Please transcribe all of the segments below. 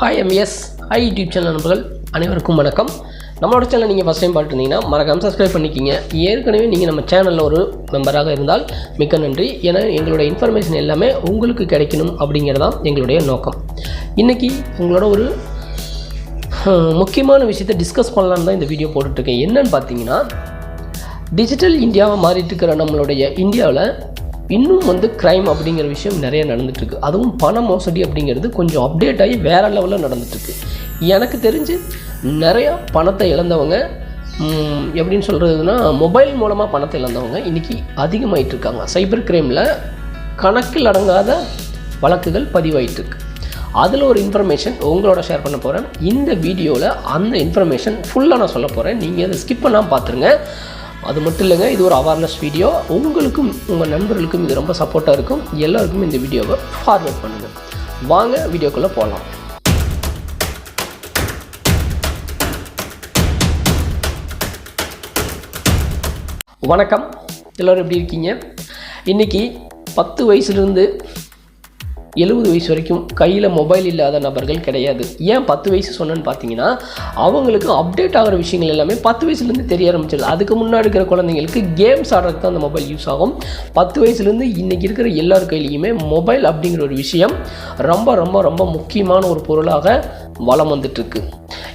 Hi M S hi YouTube channel நண்பர்கள். அனைவருக்கும் வணக்கம். நம்மளோட சேனல் நீங்கள் ஃபஸ்ட் டைம் பார்த்துருந்தீங்கன்னா மறக்காமல் சப்ஸ்கிரைப் பண்ணிக்கிங்க. ஏற்கனவே நீங்கள் நம்ம சேனலில் ஒரு மெம்பராக இருந்தால் மிக்க நன்றி. ஏன்னா எங்களோட இன்ஃபர்மேஷன் எல்லாமே உங்களுக்கு கிடைக்கணும் அப்படிங்கிறது தான் எங்களுடைய நோக்கம். இன்றைக்கி உங்களோட ஒரு முக்கியமான விஷயத்தை டிஸ்கஸ் பண்ணலான்னு தான் இந்த வீடியோ போட்டுட்ருக்கேன் என்னன்னு பார்த்தீங்கன்னா டிஜிட்டல் இந்தியாவாக மாறிட்டு இருக்கிற நம்மளுடைய இந்தியாவில் இன்னும் வந்து க்ரைம் அப்படிங்கிற விஷயம் நிறைய நடந்துட்டுருக்கு. அதுவும் பண மோசடி அப்படிங்கிறது கொஞ்சம் அப்டேட் ஆகி வேறு லெவலில் நடந்துட்டுருக்கு. எனக்கு தெரிஞ்சு நிறையா பணத்தை இழந்தவங்க எப்படின்னு சொல்கிறதுனா மொபைல் மூலமாக பணத்தை இழந்தவங்க இன்றைக்கி அதிகமாகிட்டு இருக்காங்க. சைபர் க்ரைமில் கணக்கில் அடங்காத வழக்குகள் பதிவாயிட்டுருக்கு அதில் ஒரு இன்ஃபர்மேஷன் உங்களோட ஷேர் பண்ண போகிறேன் இந்த வீடியோவில் அந்த இன்ஃபர்மேஷன் ஃபுல்லாக நான் சொல்ல போகிறேன் நீங்கள் அதை ஸ்கிப் பண்ணாமல் பார்த்துருங்க. அது மட்டும் இல்லைங்க இது ஒரு அவேர்னஸ் வீடியோ உங்களுக்கும் உங்கள் நண்பர்களுக்கும் இது ரொம்ப சப்போர்ட்டாக இருக்கும். எல்லாருக்கும் இந்த வீடியோவை ஃபார்வர்ட் பண்ணுங்கள் வாங்க வீடியோக்குள்ளே போகலாம் வணக்கம். எல்லோரும் எப்படி இருக்கீங்க? இன்றைக்கி பத்து வயசுலேருந்து எழுபது வயசு வரைக்கும் கையில் மொபைல் இல்லாத நபர்கள் கிடையாது. ஏன் பத்து வயசு சொன்னேன்னு பார்த்தீங்கன்னா அவங்களுக்கு அப்டேட் ஆகிற விஷயங்கள் எல்லாமே பத்து வயசுலேருந்து தெரிய ஆரம்பிச்சிருது. அதுக்கு முன்னாடி இருக்கிற குழந்தைங்களுக்கு கேம்ஸ் ஆடுறதுக்கு தான் அந்த மொபைல் யூஸ் ஆகும். பத்து வயசுலேருந்து இன்றைக்கி இருக்கிற எல்லார் கையிலையுமே மொபைல் அப்படிங்கிற ஒரு விஷயம் ரொம்ப ரொம்ப ரொம்ப முக்கியமான ஒரு பொருளாக வளம் வந்துட்டுருக்கு.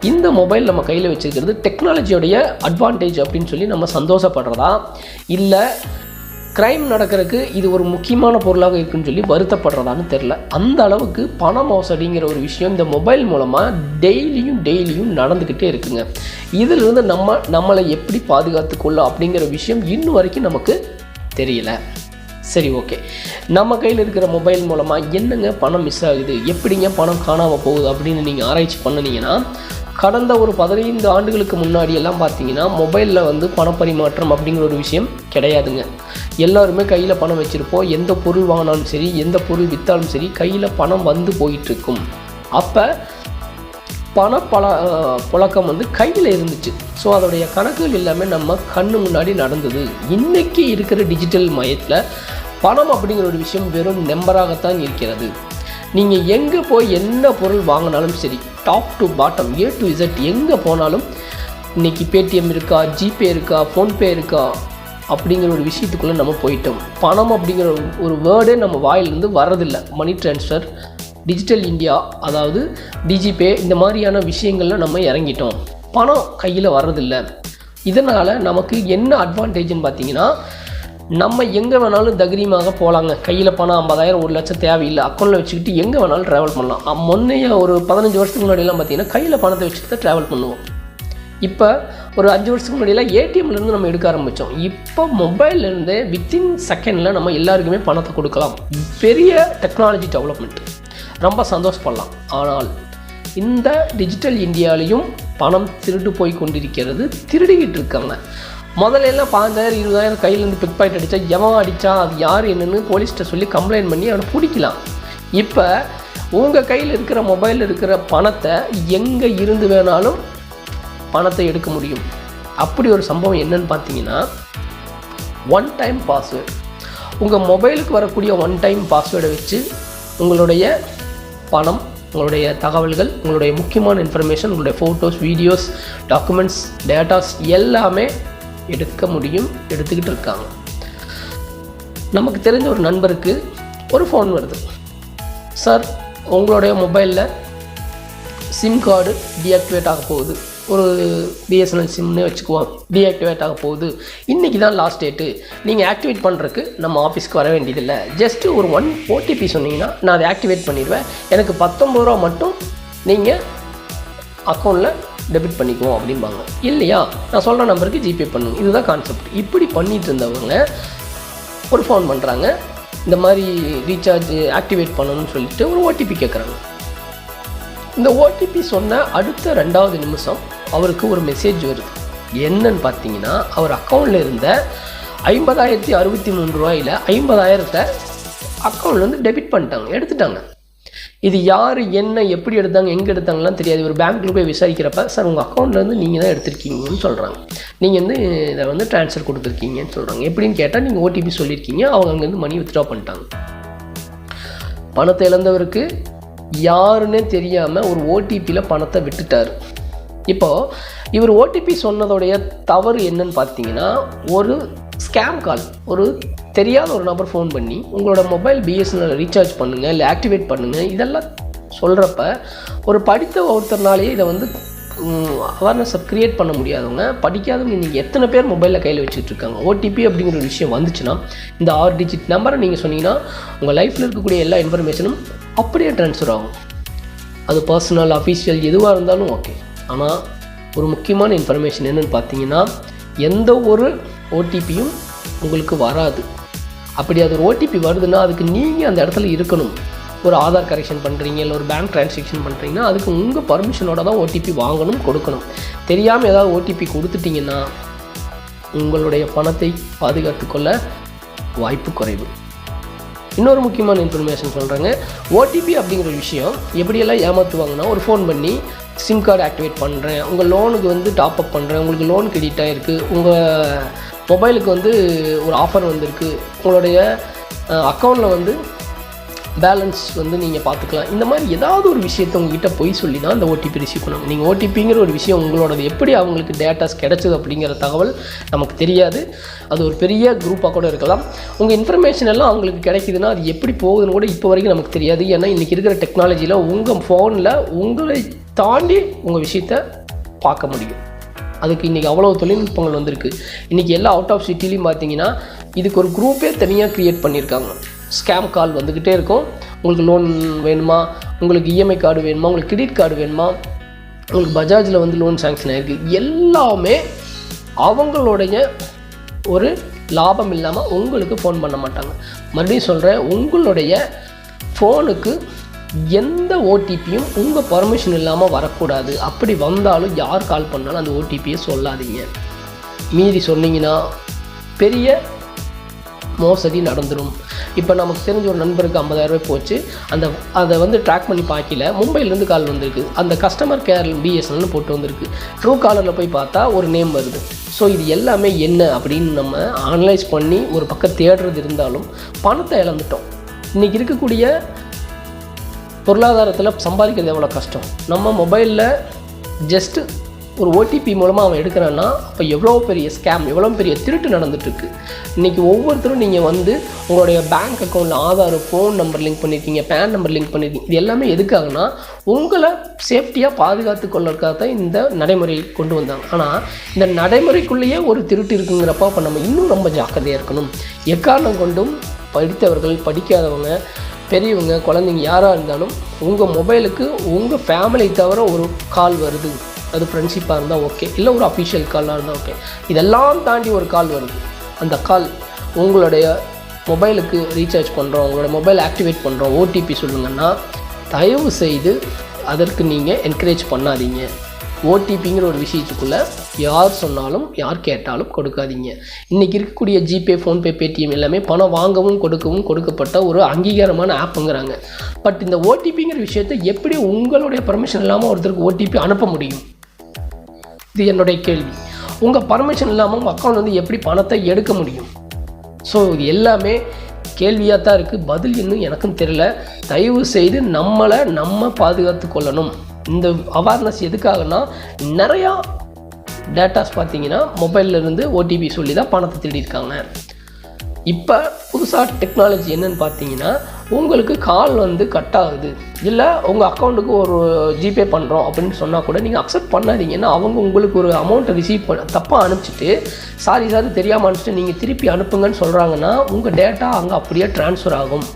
இந்த மொபைல் நம்ம கையில் வச்சுருக்கிறது டெக்னாலஜியோடைய அட்வான்டேஜ் அப்படின்னு சொல்லி நம்ம சந்தோஷப்படுறதா? இல்லை க்ரைம் நடக்கிறதுக்கு இது ஒரு முக்கியமான பொருளாக இருக்குன்னு சொல்லி வருத்தப்படுறதான்னு தெரில அந்த அளவுக்கு பண மோசடிங்கிற ஒரு விஷயம் இந்த மொபைல் மூலமாக டெய்லியும் டெய்லியும் நடந்துக்கிட்டே இருக்குங்க. இதிலிருந்து நம்ம நம்மளை எப்படி பாதுகாத்துக்கொள்ள அப்படிங்கிற விஷயம் இன்னும் வரைக்கும் நமக்கு தெரியல. சரி ஓகே. நம்ம கையில் இருக்கிற மொபைல் மூலமாக என்னங்க பணம் மிஸ் ஆகுது? எப்படிங்க பணம் காணாமல் போகுது அப்படின்னு நீங்கள் ஆராய்ச்சி பண்ணுனீங்கன்னா கடந்த ஒரு பதினைந்து ஆண்டுகளுக்கு முன்னாடி எல்லாம் பார்த்தீங்கன்னா மொபைலில் வந்து பணப்பரிமாற்றம் அப்படிங்கிற ஒரு விஷயம் கிடையாதுங்க. எல்லாருமே கையில் பணம் வச்சுருப்போம். எந்த பொருள் வாங்கினாலும் சரி எந்த பொருள் விற்றாலும் சரி கையில் பணம் வந்து போயிட்டுருக்கும். அப்போ பண பல புழக்கம் வந்து கையில் இருந்துச்சு. ஸோ அதோடைய கணக்குகள் எல்லாமே நம்ம கண்ணு முன்னாடி நடந்தது. இன்றைக்கி இருக்கிற டிஜிட்டல் மயத்தில் பணம் அப்படிங்கிற ஒரு விஷயம் வெறும் நம்பராகத்தான் இருக்கிறது. நீங்கள் எங்கே போய் என்ன பொருள் வாங்கினாலும் சரி top to bottom A to Z எங்கே போனாலும் இன்னைக்கு பேடிஎம் இருக்கா ஜிபே இருக்கா ஃபோன்பே இருக்கா அப்படிங்கிற ஒரு விஷயத்துக்குள்ளே நம்ம போயிட்டோம். பணம் அப்படிங்கிற ஒரு- ஒரு வேர்டே நம்ம வாயிலிருந்து வர்றதில்லை. மணி ட்ரான்ஸ்ஃபர் டிஜிட்டல் இந்தியா அதாவது டிஜிபே இந்த மாதிரியான விஷயங்களில் நம்ம இறங்கிட்டோம். பணம் கையில் வர்றதில்ல. இதனால் நமக்கு என்ன அட்வான்டேஜ்னு பார்த்தீங்கன்னா நம்ம எங்கே வேணாலும் தைரியமாக போகலாங்க கையில் பணம் ஐம்பதாயிரம் ஒரு லட்சம் தேவையில்லை. அக்கௌண்ட்டில் வச்சுக்கிட்டு எங்கே வேணாலும் ட்ராவல் பண்ணலாம். முன்னைய ஒரு பதினஞ்சு வருஷத்துக்கு முன்னாடியெல்லாம் பார்த்தீங்கன்னா கையில் பணத்தை வச்சுட்டு தான் ட்ராவல் பண்ணுவோம். இப்போ ஒரு அஞ்சு வருஷத்துக்கு முன்னாடியெல்லாம் ஏடிஎம்லேருந்து நம்ம எடுக்க ஆரம்பித்தோம் இப்போ மொபைல்லேருந்தே வித்தின் செகண்டில் நம்ம எல்லாருக்குமே பணத்தை கொடுக்கலாம். பெரிய டெக்னாலஜி டெவலப்மெண்ட் ரொம்ப சந்தோஷப்படலாம். ஆனால் இந்த டிஜிட்டல் இந்தியாலையும் பணம் திருட்டு போய் கொண்டிருக்கிறது திருடிக்கிட்டு இருக்காங்க. முதல்ல எல்லாம் பாஞ்சாயிரம் இருபதாயிரம் கையிலேருந்து பிக் பாயிண்ட் அடித்தா எவன் அடித்தா அது யார் என்னன்னு போலீஸ்கிட்ட சொல்லி கம்ப்ளைண்ட் பண்ணி அவனை பிடிக்கலாம். இப்போ உங்கள் கையில் இருக்கிற மொபைலில் இருக்கிற பணத்தை எங்கே இருந்து வேணாலும் பணத்தை எடுக்க முடியும். அப்படி ஒரு சம்பவம் என்னன்னு பார்த்தீங்கன்னா ஒன் டைம் பாஸ்வேர்டு உங்கள் மொபைலுக்கு வரக்கூடிய ஒன் டைம் பாஸ்வேர்டை வச்சு உங்களுடைய பணம் உங்களுடைய தகவல்கள் உங்களுடைய முக்கியமான இன்ஃபர்மேஷன் உங்களுடைய ஃபோட்டோஸ் வீடியோஸ் டாக்குமெண்ட்ஸ் டேட்டாஸ் எல்லாமே எடுக்க முடியும் எடுத்துக்கிட்டு இருக்காங்க. நமக்கு தெரிஞ்ச ஒரு நண்பருக்கு ஒரு ஃபோன் வருது. சார் உங்களுடைய மொபைலில் சிம் கார்டு டீஆக்டிவேட் ஆக போகுது. ஒரு பிஎஸ்என்எல் சிம்னு வச்சுக்குவோம் டீஆக்டிவேட் ஆக போகுது. இன்றைக்கி தான் லாஸ்ட் டேட்டு நீங்கள் ஆக்டிவேட் பண்ணுறதுக்கு நம்ம ஆஃபீஸ்க்கு வர வேண்டியதில்லை. ஜஸ்ட்டு ஒரு ஒன் ஓடிபி சொன்னீங்கன்னா நான் அதை ஆக்டிவேட் பண்ணிடுவேன். எனக்கு பத்தொம்பது ரூபா மட்டும் நீங்கள் அக்கௌண்ட்டில் டெபிட் பண்ணிக்குவோம் அப்படிம்பாங்க. இல்லையா? நான் சொல்கிற நம்பருக்கு ஜிபே பண்ணுங்க. இதுதான் கான்செப்ட் இப்படி பண்ணிட்டு இருந்தவங்க ஒரு ஃபோன் பண்ணுறாங்க இந்த மாதிரி ரீசார்ஜ் ஆக்டிவேட் பண்ணணும்னு சொல்லிட்டு ஒரு ஓடிபி கேட்குறாங்க இந்த ஓடிபி சொன்ன அடுத்த ரெண்டாவது நிமிஷம் அவருக்கு ஒரு மெசேஜ் வருது. என்னன்னு பார்த்தீங்கன்னா அவர் அக்கௌண்ட்டில் இருந்த ஐம்பதாயிரத்தி அறுபத்தி மூணு ரூபாயில் ஐம்பதாயிரத்தை அக்கௌண்ட்லேருந்து டெபிட் பண்ணிட்டாங்க. எடுத்துட்டாங்க. இது யார் என்ன எப்படி எடுத்தாங்க எங்கே எடுத்தாங்கலாம் தெரியாது. ஒரு பேங்க்கில் போய் விசாரிக்கிறப்ப சார் உங்கள் அக்கௌண்ட்லேருந்து நீங்கள் தான் எடுத்திருக்கீங்கன்னு சொல்கிறாங்க நீங்கள் வந்து இதை வந்து ட்ரான்ஸ்ஃபர் கொடுத்துருக்கீங்கன்னு சொல்கிறாங்க எப்படின்னு கேட்டால் நீங்கள் ஓடிபி சொல்லியிருக்கீங்க. அவங்க அங்கேருந்து மணி வித்ட்ரா பண்ணிட்டாங்க. பணத்தை இழந்தவருக்கு யாருன்னே தெரியாமல் ஒரு ஓடிபியில் பணத்தை விட்டுட்டார். இப்போது இவர் ஓடிபி சொன்னதோடைய தவறு என்னன்னு பார்த்தீங்கன்னா ஒரு ஸ்கேம் கால் ஒரு தெரியாத ஒரு நபர் ஃபோன் பண்ணி உங்களோட மொபைல் பிஎஸ்என்எல் ரீசார்ஜ் பண்ணுங்கள் இல்லை ஆக்டிவேட் பண்ணுங்கள் இதெல்லாம் சொல்கிறப்ப ஒரு படித்த ஒருத்தர்னாலேயே இதை வந்து அவேர்னஸை க்ரியேட் பண்ண முடியாதவங்க படிக்காதவங்க நீங்கள் எத்தனை பேர் மொபைலில் கையில் வச்சுட்டு இருக்காங்க? ஓடிபி அப்படிங்கிற ஒரு விஷயம் வந்துச்சுன்னா இந்த ஆறு டிஜிட் நம்பரை நீங்கள் சொன்னீங்கன்னா உங்கள் லைஃப்பில் இருக்கக்கூடிய எல்லா இன்ஃபர்மேஷனும் அப்படியே ட்ரான்ஸ்ஃபர் ஆகும். அது பர்சனல் அஃபீஷியல் எதுவாக இருந்தாலும் ஓகே ஆனால் ஒரு முக்கியமான இன்ஃபர்மேஷன் என்னென்னு பார்த்தீங்கன்னா எந்த ஒரு ஓடிபியும் உங்களுக்கு வராது. அப்படி அது ஒரு ஓடிபி வருதுன்னா அதுக்கு நீங்கள் அந்த இடத்துல இருக்கணும். ஒரு ஆதார் கரெக்ஷன் பண்ணுறீங்க இல்லை ஒரு பேங்க் ட்ரான்சாக்ஷன் பண்ணுறீங்கன்னா அதுக்கு உங்கள் பர்மிஷனோட தான் ஓடிபி வாங்கணும் கொடுக்கணும். தெரியாமல் ஏதாவது ஓடிபி கொடுத்துட்டிங்கன்னா உங்களுடைய பணத்தை பாதுகாத்துக்கொள்ள வாய்ப்பு குறைவு. இன்னொரு முக்கியமான இன்ஃபர்மேஷன் சொல்கிறாங்க ஓடிபி அப்படிங்கிற ஒரு விஷயம் எப்படியெல்லாம் ஏமாற்றுவாங்கன்னா ஒரு ஃபோன் பண்ணி சிம் கார்டு ஆக்டிவேட் பண்ணுறேன் உங்கள் லோனுக்கு வந்து டாப் அப் பண்ணுறேன் உங்களுக்கு லோன் கிரெடிட் ஆகிருக்கு உங்கள் மொபைலுக்கு வந்து ஒரு ஆஃபர் வந்திருக்கு. உங்களுடைய அக்கௌண்ட்டில் வந்து பேலன்ஸ் வந்து நீங்கள் பார்த்துக்கலாம் இந்த மாதிரி ஏதாவது ஒரு விஷயத்தை உங்ககிட்ட போய் சொல்லி தான் அந்த ஓடிபி ரிசீவ் பண்ணுவாங்க நீங்கள் ஓடிபிங்கிற ஒரு விஷயம் உங்களோடது எப்படி அவங்களுக்கு டேட்டாஸ் கிடச்சிது அப்படிங்கிற தகவல் நமக்கு தெரியாது. அது ஒரு பெரிய குரூப்பாக கூட இருக்கலாம். உங்கள் இன்ஃபர்மேஷன் எல்லாம் அவங்களுக்கு கிடைக்குதுன்னா அது எப்படி போகுதுன்னு கூட இப்போ வரைக்கும் நமக்கு தெரியாது. ஏன்னா இன்றைக்கி இருக்கிற டெக்னாலஜியில் உங்கள் ஃபோனில் உங்களை தாண்டி உங்கள் விஷயத்த பார்க்க முடியும். அதுக்கு இன்றைக்கி அவ்வளோ தொழில்நுட்பங்கள் வந்திருக்கு. இன்றைக்கி எல்லா அவுட் ஆஃப் சிட்டிலையும் பார்த்தீங்கன்னா இதுக்கு ஒரு குரூப்பே தனியாக க்ரியேட் பண்ணியிருக்காங்க ஸ்கேம் கால் வந்துக்கிட்டே இருக்கும். உங்களுக்கு லோன் வேணுமா? உங்களுக்கு இஎம்ஐ கார்டு வேணுமா? உங்களுக்கு கிரெடிட் கார்டு வேணுமா? உங்களுக்கு பஜாஜில் வந்து லோன் சேங்ஷன் ஆகிருக்கு எல்லாமே அவங்களுடைய ஒரு லாபம் இல்லாமல் உங்களுக்கு ஃபோன் பண்ண மாட்டாங்க. மறுபடியும் சொல்கிறேன் உங்களுடைய ஃபோனுக்கு எந்த ஓடிபியும் உங்கள் பர்மிஷன் இல்லாமல் வரக்கூடாது. அப்படி வந்தாலும் யார் கால் பண்ணாலும் அந்த ஓடிபியை சொல்லாதீங்க. மீறி சொன்னீங்கன்னா பெரிய மோசடி நடந்துடும் இப்போ நமக்கு தெரிஞ்ச ஒரு நண்பருக்கு ஐம்பதாயிரரூபாய் போச்சு. அந்த அதை வந்து ட்ராக் பண்ணி பார்க்கல மும்பையிலேருந்து கால் வந்திருக்கு. அந்த கஸ்டமர் கேர் பிஎஸ்என்எல்னு போட்டு வந்திருக்கு. ட்ரூ காலரில் போய் பார்த்தா ஒரு நேம் வருது. ஸோ இது எல்லாமே என்ன அப்படின்னு நம்ம அனலைஸ் பண்ணி ஒரு பக்கம் தேடுறது இருந்தாலும் பணத்தை இழந்துட்டோம். இன்றைக்கி இருக்கக்கூடிய பொருளாதாரத்தில் சம்பாதிக்கிறது எவ்வளோ கஷ்டம்? நம்ம மொபைலில் ஜஸ்ட்டு ஒரு ஓடிபி மூலமாக அவன் எடுக்கிறான்னா அப்போ எவ்வளோ பெரிய ஸ்கேம் எவ்வளோ பெரிய திருட்டு நடந்துட்டுருக்கு. இன்றைக்கி ஒவ்வொருத்தரும் நீங்கள் வந்து உங்களுடைய பேங்க் அக்கௌண்ட்டில் ஆதார் ஃபோன் நம்பர் லிங்க் பண்ணியிருக்கீங்க பேன் நம்பர் லிங்க் பண்ணியிருக்கீங்க இது எல்லாமே எதுக்காகனா உங்களை சேஃப்டியாக பாதுகாத்து கொள்ளறதுக்காக தான் இந்த நடைமுறை கொண்டு வந்தாங்க. ஆனால் இந்த நடைமுறைக்குள்ளேயே ஒரு திருட்டு இருக்குங்கிறப்ப அப்போ நம்ம இன்னும் ரொம்ப ஜாக்கிரதையாக இருக்கணும். எக்காரணம் கொண்டும் படித்தவர்கள் படிக்காதவங்க பெரியவங்க குழந்தைங்க யாராக இருந்தாலும் உங்கள் மொபைலுக்கு உங்கள் ஃபேமிலி தவிர ஒரு கால் வருது. அது ஃப்ரெண்ட்ஷிப்பாக இருந்தால் ஓகே இல்லை ஒரு அஃபிஷியல் காலாக இருந்தால் ஓகே இதெல்லாம் தாண்டி ஒரு கால் வருது. அந்த கால் உங்களுடைய மொபைலுக்கு ரீசார்ஜ் பண்ணுறோம் உங்களோட மொபைல் ஆக்டிவேட் பண்ணுறோம் ஓடிபி சொல்லுங்கன்னா தயவு செய்து அதற்கு நீங்கள் என்கரேஜ் பண்ணாதீங்க. ஓடிபிங்கிற ஒரு விஷயத்துக்குள்ளே யார் சொன்னாலும் யார் கேட்டாலும் கொடுக்காதீங்க. இன்றைக்கி இருக்கக்கூடிய ஜிபே ஃபோன்பே பேடிஎம் எல்லாமே பணம் வாங்கவும் கொடுக்கவும் கொடுக்கப்பட்ட ஒரு அங்கீகாரமான ஆப்புங்கிறாங்க. பட் இந்த ஓடிபிங்கிற விஷயத்தை எப்படி உங்களுடைய பர்மிஷன் இல்லாமல் ஒருத்தருக்கு ஓடிபி அனுப்ப முடியும்? இது என்னுடைய கேள்வி. உங்கள் பர்மிஷன் இல்லாமல் உங்கள் அக்கௌண்ட் வந்து எப்படி பணத்தை எடுக்க முடியும்? ஸோ இது எல்லாமே கேள்வியாக தான் இருக்குது பதில் இன்னும் எனக்கும் தெரியல. தயவு செய்து நம்மளை நம்ம பாதுகாத்து கொள்ளணும். இந்த அவேர்னஸ் எதுக்காகனா நிறையா டேட்டாஸ் பார்த்தீங்கன்னா மொபைல்லேருந்து ஓடிபி சொல்லி தான் பணத்தை திருடியிருக்காங்க. இப்போ புதுசாக டெக்னாலஜி என்னென்னு பார்த்தீங்கன்னா உங்களுக்கு கால் வந்து கட் ஆகுது. இல்லை உங்கள் அக்கௌண்ட்டுக்கு ஒரு ஜிபே பண்ணுறோம் அப்படின்னு சொன்னால் கூட நீங்கள் அக்செப்ட் பண்ணாதீங்கன்னா அவங்க உங்களுக்கு ஒரு அமௌண்ட்டை ரிசீவ் பண்ண தப்பாக அனுப்பிச்சிட்டு சாரி சாரி தெரியாமல் அனுப்பிச்சிட்டு நீங்கள் திருப்பி அனுப்புங்கன்னு சொல்கிறாங்கன்னா உங்கள் டேட்டா அங்கே அப்படியே ட்ரான்ஸ்ஃபர் ஆகும்.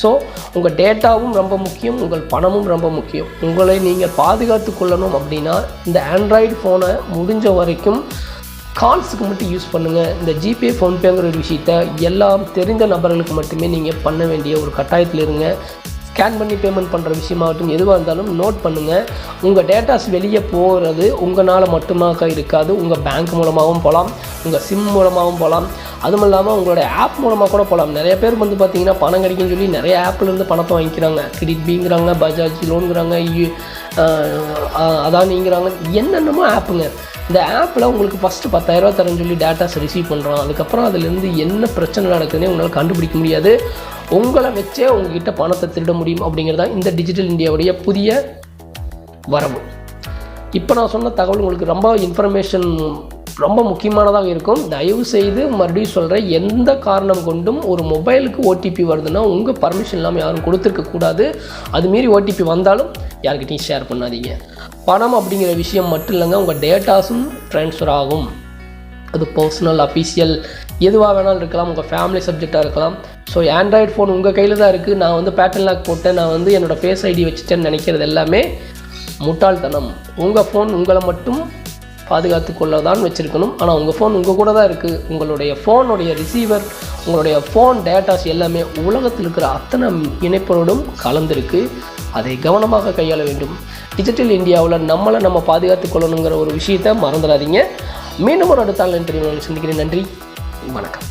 ஸோ உங்கள் டேட்டாவும் ரொம்ப முக்கியம் உங்கள் பணமும் ரொம்ப முக்கியம். உங்களை நீங்கள் பாதுகாத்து கொள்ளணும் அப்படின்னா இந்த ஆண்ட்ராய்டு ஃபோனை முடிஞ்ச வரைக்கும் கால்ஸுக்கு மட்டும் யூஸ் பண்ணுங்கள் இந்த ஜிபே ஃபோன்பேங்கிற ஒரு விஷயத்த எல்லாம் தெரிந்த நபர்களுக்கு மட்டுமே நீங்கள் பண்ண வேண்டிய ஒரு கட்டாயத்தில் இருங்க. ஸ்கேன் பண்ணி பேமெண்ட் பண்ணுற விஷயமாகட்டும் எதுவாக இருந்தாலும் நோட் பண்ணுங்கள் உங்கள் டேட்டாஸ் வெளியே போகிறது உங்களால் மட்டுமாக இருக்காது. உங்கள் பேங்க் மூலமாகவும் போகலாம். உங்கள் சிம் மூலமாகவும் போகலாம். அதுவும் இல்லாமல் உங்களோட ஆப் மூலமாக கூட போகலாம். நிறைய பேர் வந்து பார்த்தீங்கன்னா பணம் கிடைக்குன்னு சொல்லி நிறைய ஆப்லேருந்து பணத்தை வாங்கிக்கிறாங்க. கிரெடிட் பிங்கிறாங்க பஜாஜ் லோனுங்கிறாங்க அதானிங்கிறாங்க என்னென்னமோ ஆப்புங்க இந்த ஆப்பில் உங்களுக்கு ஃபஸ்ட்டு பத்தாயிரரூவா தரேன்னு சொல்லி டேட்டாஸ் ரிசீவ் பண்ணுறோம் அதுக்கப்புறம் அதுலேருந்து என்ன பிரச்சனை நடக்குதுன்னே உங்களால் கண்டுபிடிக்க முடியாது. உங்களை வச்சே உங்ககிட்ட பணத்தை திருட முடியும் அப்படிங்கிறது தான் இந்த டிஜிட்டல் இந்தியாவுடைய புதிய வரவு இப்போ நான் சொன்ன தகவல் உங்களுக்கு ரொம்ப இன்ஃபர்மேஷன் ரொம்ப முக்கியமானதாக இருக்கும். தயவு செய்து மறுபடியும் சொல்கிறேன் எந்த காரணம் கொண்டும் ஒரு மொபைலுக்கு ஓடிபி வருதுன்னா உங்கள் பர்மிஷன் இல்லாமல் யாரும் கொடுத்துருக்க கூடாது. அது மீறி ஓடிபி வந்தாலும் யார்கிட்டையும் ஷேர் பண்ணாதீங்க. பணம் அப்படிங்கிற விஷயம் மட்டும் இல்லைங்க உங்கள் டேட்டாஸும் ட்ரான்ஸ்ஃபர் ஆகும். அது பர்சனல் அஃபீஷியல் எதுவாக வேணாலும் இருக்கலாம் உங்கள் ஃபேமிலி சப்ஜெக்டாக இருக்கலாம். ஸோ ஆண்ட்ராய்டு ஃபோன் உங்கள் கையில் தான் இருக்குது நான் வந்து பேட்டர்ன் லாக் போட்டேன். நான் வந்து என்னோடய ஃபேஸ் ஐடி வச்சுட்டேன்னு நினைக்கிறது எல்லாமே முட்டாள்தனம். உங்கள் ஃபோன் உங்களை மட்டும் பாதுகாத்து கொள்ள தான் வச்சுருக்கணும். ஆனால் உங்கள் ஃபோன் உங்கள் கூட தான் இருக்குது உங்களுடைய ஃபோனுடைய ரிசீவர் உங்களுடைய ஃபோன் டேட்டாஸ் எல்லாமே உலகத்தில் இருக்கிற அத்தனை இணைப்போடும் கலந்துருக்கு. அதை கவனமாக கையாள வேண்டும். டிஜிட்டல் இந்தியாவில் நம்மளை நம்ம பாதுகாத்து கொள்ளணுங்கிற ஒரு விஷயத்தை மறந்துடாதீங்க. மீண்டும் ஒரு அடுத்த ஆன்லைன் தெரியும் சந்திக்கிறேன். நன்றி. வணக்கம்.